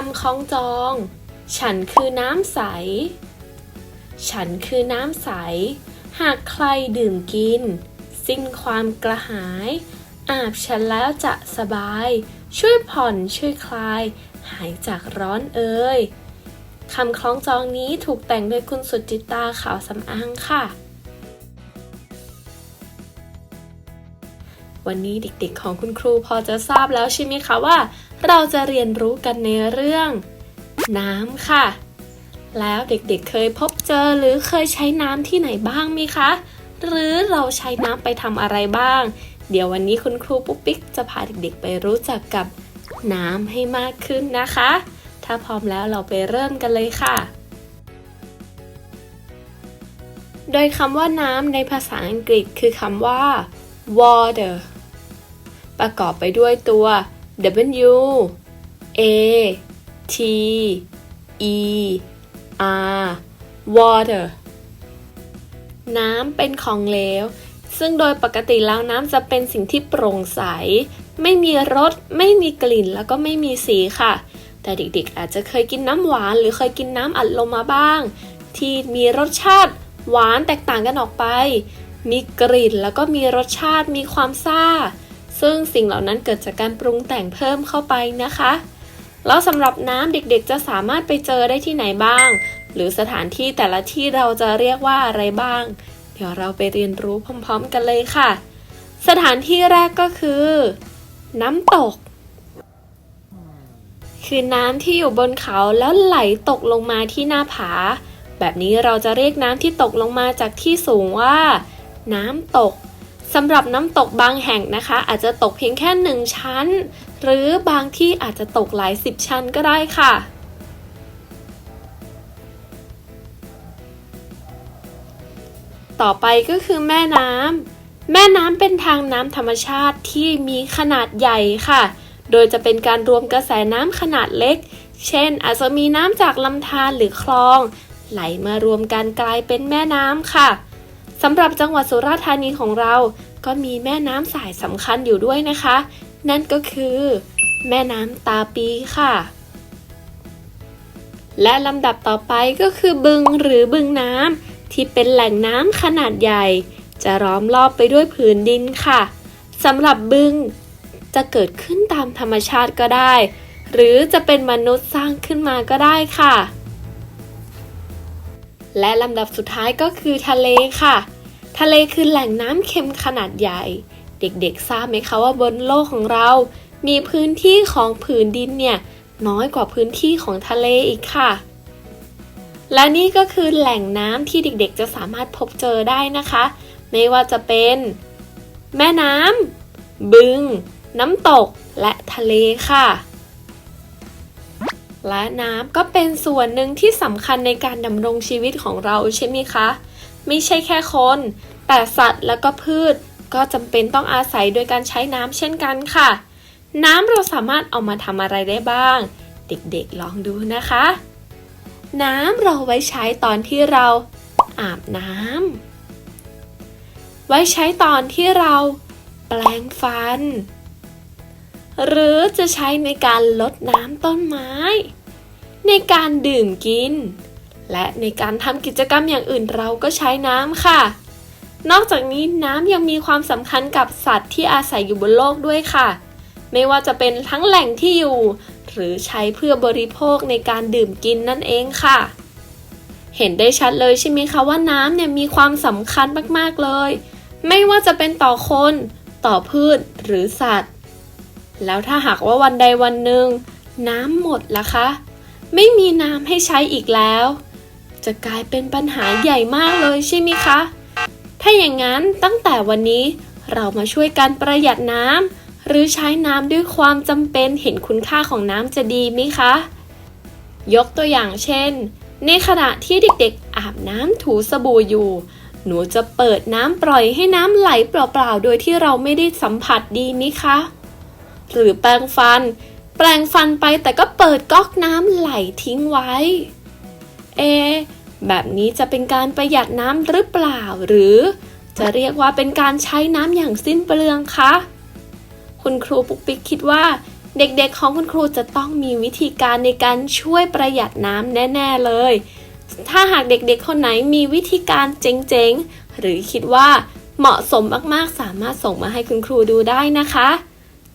คำคล้องจอง ฉันคือน้ำใส ฉันคือน้ำใส หากใครดื่มกิน สิ้นความกระหาย อาบฉันแล้วจะสบาย ช่วยผ่อนช่วยคลาย หายจากร้อนเอ่ยคำคล้องจองนี้ถูกแต่งโดยคุณสุจิตาขาวสำอางค่ะ วันนี้เด็กๆของคุณครูพอจะทราบแล้วใช่ไหมคะว่า เราจะเรียนรู้กันในเรื่อง น้ำค่ะ แล้วเด็กๆเคยพบเจอหรือเคยใช้น้ำที่ไหนบ้างไหมคะ หรือเราใช้น้ำไปทำอะไรบ้าง เดี๋ยววันนี้คุณครูปุ๊กปิ๊กจะพาเด็กๆไปรู้จักกับน้ำให้มากขึ้นนะคะ ถ้าพร้อมแล้วเราไปเริ่มกันเลยค่ะโดยคำว่าน้ำในภาษาอังกฤษคือคำว่า water ประกอบไปด้วยตัว W A T E R water น้ำเป็นของเหลว ซึ่งโดยปกติแล้วน้ำจะเป็นสิ่งที่โปร่งใส ไม่มีรส ไม่มีกลิ่น แล้วก็ไม่มีสีค่ะ แต่เด็กๆ อาจจะเคยกินน้ำหวาน หรือเคยกินน้ำอัดลมมาบ้าง ที่มีรสชาติหวานแตกต่างกันออกไป มีกลิ่นแล้วก็มีรสชาติ มีความซ่า ซึ่งสิ่งเหล่านั้นเกิดจากการปรุงแต่งเพิ่มเข้าไปนะคะ แล้วสำหรับน้ำเด็กๆ จะสามารถไปเจอได้ที่ไหนบ้าง หรือสถานที่แต่ละที่เราจะเรียกว่าอะไรบ้าง เดี๋ยวเราไปเรียนรู้พร้อมๆกันเลยค่ะ สถานที่แรกก็คือ น้ำตก คือน้ำที่อยู่บนเขาแล้วไหลตกลงมาที่หน้าผา แบบนี้เราจะเรียกน้ำที่ตกลงมาจากที่สูงว่า น้ำตก สำหรับน้ำตกบางแห่งนะคะ อาจจะตกเพียงแค่หนึ่งชั้น หรือบางที่อาจจะตกหลายสิบชั้นก็ได้ค่ะ ต่อไปก็คือแม่น้ำแม่น้ำเป็นทางน้ำธรรมชาติที่มีขนาดใหญ่ค่ะ โดยจะเป็นการรวมกระแสน้ำขนาดเล็ก เช่น อาจจะมีน้ำจากลำธารหรือคลอง ไหลมารวมกันกลายเป็นแม่น้ำค่ะ สำหรับจังหวัดสุราษฎร์ธานีของเรา ก็มีแม่น้ำสายสำคัญอยู่ด้วยนะคะ นั่นก็คือ แม่น้ำตาปีค่ะ และลำดับต่อไปก็คือบึงหรือบึงน้ำที่เป็นแหล่งน้ำขนาดใหญ่ จะล้อมรอบไปด้วยผืนดินค่ะสำหรับบึงจะเกิดขึ้นตามธรรมชาติก็ได้ หรือจะเป็นมนุษย์สร้างขึ้นมาก็ได้ค่ะ และลำดับสุดท้ายก็คือทะเลค่ะ ทะเลคือแหล่งน้ำเค็มขนาดใหญ่ เด็กๆ ทราบไหมคะว่าบนโลกของเรา มีพื้นที่ของผืนดินเนี่ยน้อยกว่าพื้นที่ของทะเลอีกค่ะ และนี่ก็คือแหล่งน้ำที่เด็กๆ จะสามารถพบเจอได้นะคะ ไม่ว่าจะเป็น แม่น้ำบึง น้ำตกและทะเลค่ะ และน้ำก็เป็นส่วนหนึ่งที่สำคัญในการดำรงชีวิตของเราใช่ไหมคะ ไม่ใช่แค่คน แต่สัตว์และก็พืช ก็จำเป็นต้องอาศัยโดยการใช้น้ำเช่นกันค่ะ น้ำเราสามารถเอามาทำอะไรได้บ้าง เด็กๆลองดูนะคะ น้ำเราไว้ใช้ตอนที่เราอาบน้ำไว้ใช้ตอนที่เราแปรงฟัน หรือจะใช้ในการลดน้ำต้นไม้ ในการดื่มกิน และในการทำกิจกรรมอย่างอื่นเราก็ใช้น้ำค่ะ นอกจากนี้น้ำยังมีความสำคัญกับสัตว์ที่อาศัยอยู่บนโลกด้วยค่ะ ไม่ว่าจะเป็นทั้งแหล่งที่อยู่ หรือใช้เพื่อบริโภคในการดื่มกินนั่นเองค่ะ เห็นได้ชัดเลยใช่ไหมคะว่าน้ำเนี่ยมีความสำคัญมากๆเลย ไม่ว่าจะเป็นต่อคน ต่อพืชหรือสัตว์ แล้วถ้าหากว่าวันใดวันหนึ่งน้ำหมดล่ะคะ ไม่มีน้ำให้ใช้อีกแล้ว จะกลายเป็นปัญหาใหญ่มากเลยใช่ไหมคะ ถ้าอย่างนั้นตั้งแต่วันนี้เรามาช่วยกันประหยัดน้ำหรือใช้น้ำด้วยความจำเป็นเห็นคุณค่าของน้ำจะดีไหมคะ ยกตัวอย่างเช่น ในขณะที่เด็กๆ อาบน้ำถูสบู่อยู่ หนูจะเปิดน้ำปล่อยให้น้ำไหลเปล่าๆ โดยที่เราไม่ได้สัมผัสดีไหมคะ หรือแปรงฟัน แปลงฟันไปแต่ก็เปิดก๊อกน้ำไหลทิ้งไว้ เอ แบบนี้จะเป็นการประหยัดน้ำหรือเปล่า หรือจะเรียกว่าเป็นการใช้น้ำอย่างสิ้นเปลืองคะ คุณครูปุ๊กปิ๊กคิดว่า เด็กๆของคุณครูจะต้องมีวิธีการในการช่วยประหยัดน้ำแน่ ๆเลย ถ้าหากเด็กๆ คนไหนมีวิธีการเจ๋งๆ หรือคิดว่าเหมาะสมมากๆ สามารถส่งมาให้คุณครูดูได้นะคะ